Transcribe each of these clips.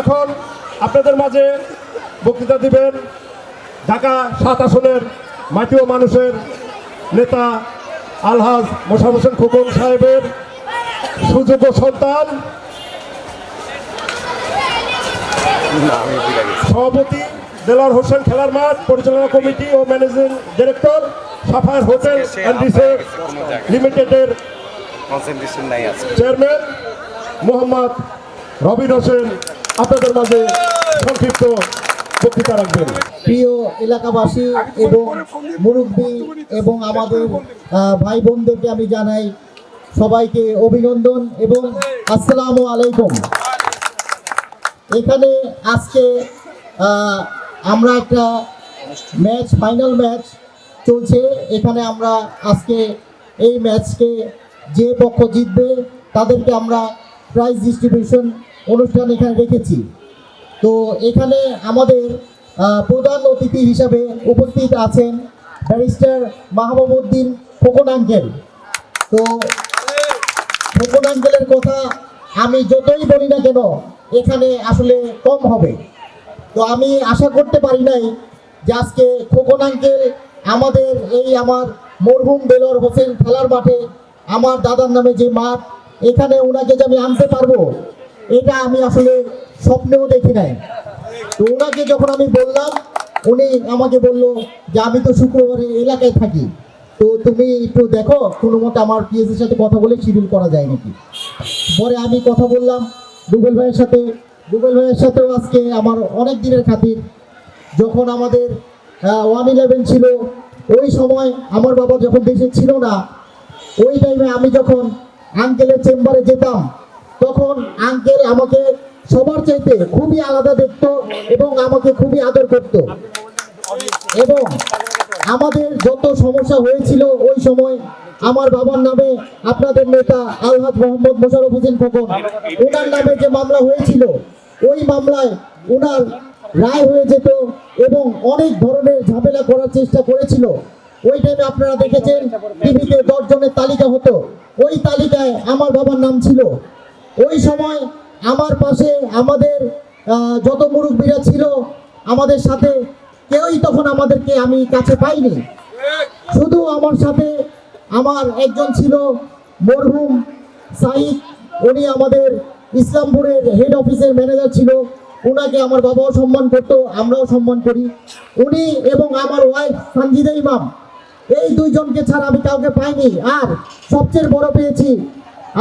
এখন আপনাদের মাঝে বক্তৃতা দিবেন ঢাকা সাত আসনের মাটি ও মানুষের নেতা আলহাজ মোশারফ হোসেন খোকন সাহেবের সুযোগ্য সন্তান। সভাপতি দেলার হোসেন খেলার মাঠ পরিচালনা committee O managing director Sapphire hotel and লিমিটেডের চেয়ারম্যান মোহাম্মদ রবিন হোসেন আপনাদের মাঝে সংক্ষিপ্ত বক্তৃতা রাখবেন। প্রিয় এলাকাবাসী এবং মুরব্বী এবং আমাদের ভাই বোনদেরকে আমি জানাই সবাইকে অভিনন্দন এবং আসসালামু আলাইকুম। এখানে আজকে আমরা একটা ম্যাচ, ফাইনাল ম্যাচ চলছে। এখানে আমরা আজকে এই ম্যাচকে যে পক্ষ জিতবে তাদেরকে আমরা প্রাইজ ডিস্ট্রিবিউশন অনুষ্ঠান এখানে রেখেছি। তো এখানে আমাদের প্রধান অতিথি হিসাবে উপস্থিত আছেন ব্যারিস্টার মাহবুবউদ্দিন খোকন আঙ্কেল। তো খোকন আঙ্কেলের কথা আমি যতই বলি না কেন, এখানে আসলে কম হবে। তো আমি আশা করতে পারি নাই যে আজকে খোকন আঙ্কেল আমাদের এই আমার মরহুম বেলর হোসেন খেলার মাঠে আমার দাদার নামে যে মাঠ, এখানে ওনাকে যে আমি আনতে পারব এটা আমি আসলে স্বপ্নেও দেখি নাই। তো ওনাকে যখন আমি বললাম, উনি আমাকে বলল যে, আমি তো শুক্রবারে এলাকায় থাকি। তো তুমি একটু দেখো, কোনো মতে আমার পিএসের সাথে কথা বলে শিডিউল করা যায় নাকি? পরে আমি কথা বললাম রুবেল ভাইয়ের সাথে। রুবেল ভাইয়ের সাথেও আজকে আমার অনেক দিনের খাতির। যখন আমাদের ওয়ান ইলেভেন ছিল, ওই সময় আমার বাবা যখন দেশে ছিল না, ওই টাইমে আমি যখন আঙ্কেলের চেম্বারে যেতাম তখন আঙ্কেল আমাকে সবার চাইতে খুবই আলাদা দেখতো এবং আমাকে খুবই আদর করত। এবং আমাদের যত সমস্যা হয়েছিল, ওই সময় আমার বাবার নামে আপনাদের নেতা আলহাজ মোহাম্মদ মোশারফ হোসেন খোকন ওনার নামে যে মামলা হয়েছিল, ওই মামলায় ওনার রায় হয়ে যেত এবং অনেক ধরনের ঝামেলা করার চেষ্টা করেছিল। ওই টাইমে আপনারা দেখেছেন, টিভিতে দশ জনের তালিকা হতো। ওই তালিকায় আমার বাবার নাম ছিল। ওই সময় আমার পাশে আমাদের যত মুরব্বীরা ছিল আমাদের সাথে, কেউই তখন আমাদেরকে আমি কাছে পাইনি। শুধু আমার সাথে আমার একজন ছিল মরহুম সাইদ উনি আমাদের ইসলামপুরের হেড অফিসের ম্যানেজার ছিল। ওনাকে আমার বাবাও সম্মান করতো, আমরাও সম্মান করি। উনি এবং আমার ওয়াইফ সঞ্জিদা ইমাম, এই দুইজনকে ছাড়া আমি কাউকে পাইনি। আর সবচেয়ে বড় পেয়েছি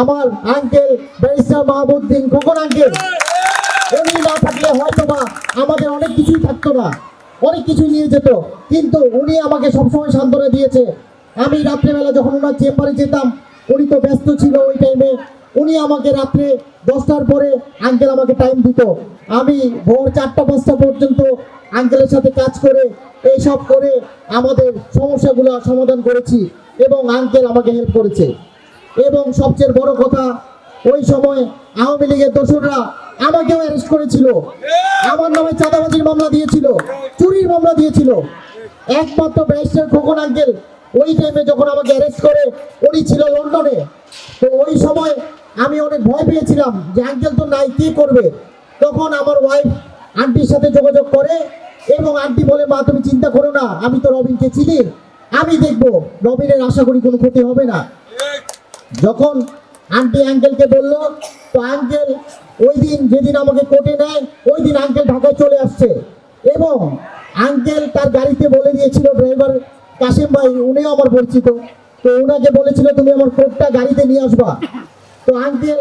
আমার uncle barrister Mahbuddin Khokon uncle উনি না থাকলে হয়তো বা আমাদের অনেক কিছুই থাকতো না, অনেক কিছুই নিয়ে যেত, কিন্তু উনি আমাকে সবসময় সান্ত্বনা দিয়েছে। আমি রাত্রেবেলা যখন ওনার চেম্বারে যেতাম, উনি তো ব্যস্ত ছিল ওই টাইমে উনি আমাকে রাত্রে দশটার পরে আঙ্কেল আমাকে টাইম দিত। আমি ভোর চারটা, পাঁচটা পর্যন্ত আঙ্কেলের সাথে কাজ করে, এইসব করে আমাদের সমস্যাগুলো সমাধান করেছি এবং আঙ্কেল আমাকে হেল্প করেছে। এবং সবচেয়ে বড় কথা, ওই সময় আওয়ামী লীগের দোসররা আমাকেও অ্যারেস্ট করেছিল। আমার নামে চাঁদাবাজির মামলা দিয়েছিল, চুরির মামলা দিয়েছিল। একমাত্র ব্যারিস্টার খোকন আঙ্কেল ওই টাইমে যখন আমাকে অ্যারেস্ট করে, উনি ছিল লন্ডনে। তো ওই সময় আমি অনেক ভয় পেয়েছিলাম যে আঙ্কেল তো নাই, কি করবে? তখন আমার ওয়াইফ আন্টির সাথে যোগাযোগ করে এবং আন্টি বলে, মা, তুমি চিন্তা করো না, আমি তো রবিনকে চিনি। আমি দেখব, রবিনের আশা করি কোনো ক্ষতি হবে না। যখন আন্টি আঙ্কেলকে বলল, তো আঙ্কেল ওই দিন যেদিন আমাকে কোর্টে নেয়, ওই দিন আঙ্কেল ঢাকায় চলে আসছে। এবং আঙ্কেল তার গাড়িতে বলে দিয়েছিল, ড্রাইভার কাশিম ভাই, উনিও আমার পরিচিত। তো ওনাকে বলেছিল, তুমি আমার কোর্টটা গাড়িতে নিয়ে আসবা। তো আঙ্কেল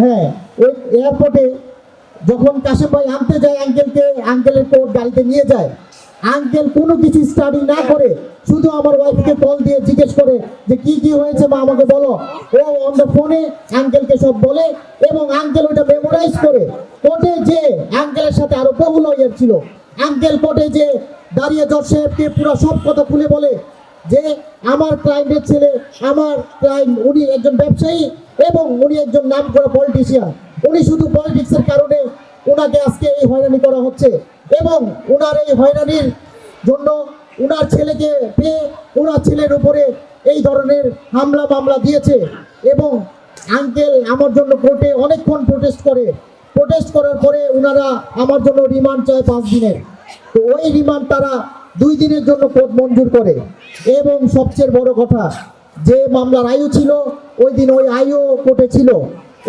হ্যাঁ ওই এয়ারপোর্টে যখন কাশিম ভাই আনতে যায় আঙ্কেলকে আঙ্কেলের কোর্ট গাড়িতে নিয়ে যায়। আঙ্কেল কোনো কিছু স্টাডি না করে শুধু আমার ওয়াইফকে কল দিয়ে জিজ্ঞেস করে যে কি কি হয়েছে, মা আমাকে বলো। ও অন দ্য ফোনে আঙ্কেলকে সব বলে এবং আঙ্কেল ওটা মেমোরাইজ করে কোর্টে যে আঙ্কেলের সাথে আরও বহু লয়ার ছিল। আঙ্কেল কোর্টে যে দাঁড়িয়ে জজ সাহেবকে পুরো সব কথা খুলে বলে যে আমার ক্লায়েন্টের ছেলে, আমার ক্লায়েন্ট উনি একজন ব্যবসায়ী এবং উনি একজন নাম করা পলিটিশিয়ান উনি শুধু পলিটিক্সের কারণে ওনাকে আজকে এই হয়রানি করা হচ্ছে এবং ওনার এই হয়রানির জন্য ওনার ছেলেকে পেয়ে ওনার ছেলের উপরে এই ধরনের হামলা মামলা দিয়েছে এবং আঙ্কেল আমার জন্য কোর্টে অনেকক্ষণ প্রোটেস্ট করে। প্রোটেস্ট করার পরে ওনারা আমার জন্য রিমান্ড চায় পাঁচ দিনের। তো ওই রিমান্ড তারা দুই দিনের জন্য কোর্ট মঞ্জুর করে। এবং সবচেয়ে বড় কথা, যে মামলার আয়ু ছিল, ওই দিন ওই আয়ু কোর্টে ছিল।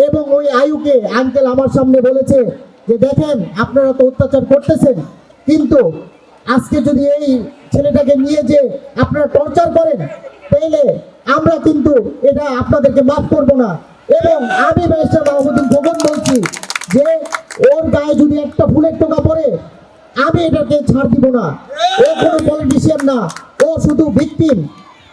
এবং ওই আয়ুকে আঙ্কেল আমার সামনে বলেছে যে, দেখেন, আপনারা তো অত্যাচার করতেছেন। কিন্তু আজকে যদি এই ছেলেটাকে নিয়ে যে আপনারা টর্চার করেন, তাইলে আমরা কিন্তু এটা আপনাদেরকে মাফ করব না। এবং আমি ব্যারিস্টার মাহমুদ্দিন খোকন বলছি যে, ওর গায়ে যদি একটা ফুলের টোকা পড়ে, আমি এটাকে ছাড় দিব না। ও কোনো পলিটিশিয়ান না, ও শুধু ভিকটিম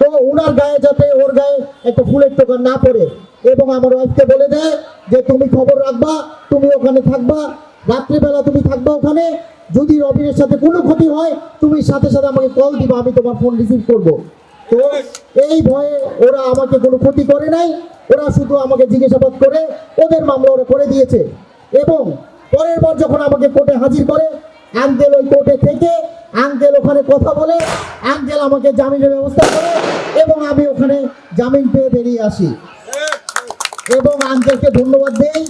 তো ওনার গায়ে যাতে ওর গায়ে একটা ফুলের টোকা না পড়ে। এবং আমার ওয়াইফকে বলে দেয় যে, তুমি খবর রাখবা, তুমি ওখানে থাকবা, রাত্রিবেলা তুমি থাকবা ওখানে যদি রবিনের সাথে কোনো ক্ষতি হয়, তুমি সাথে সাথে আমাকে কল দিবা, আমি তোমার ফোন রিসিভ করব। তো এই ভয়ে ওরা আমাকে কোনো ক্ষতি করে নাই, ওরা শুধু আমাকে জিজ্ঞাসাবাদ করে, ওদের মামলা ওরা করে দিয়েছে। এবং পরের বার যখন আমাকে কোর্টে হাজির করে, আঙ্কেল ওই কোর্টে থেকে আঙ্কেল ওখানে কথা বলে, আঙ্কেল আমাকে জামিনের ব্যবস্থা করে এবং আমি ওখানে জামিন পেয়ে বেরিয়ে আসি। এবং আঙ্কেলকে ধন্যবাদ দেই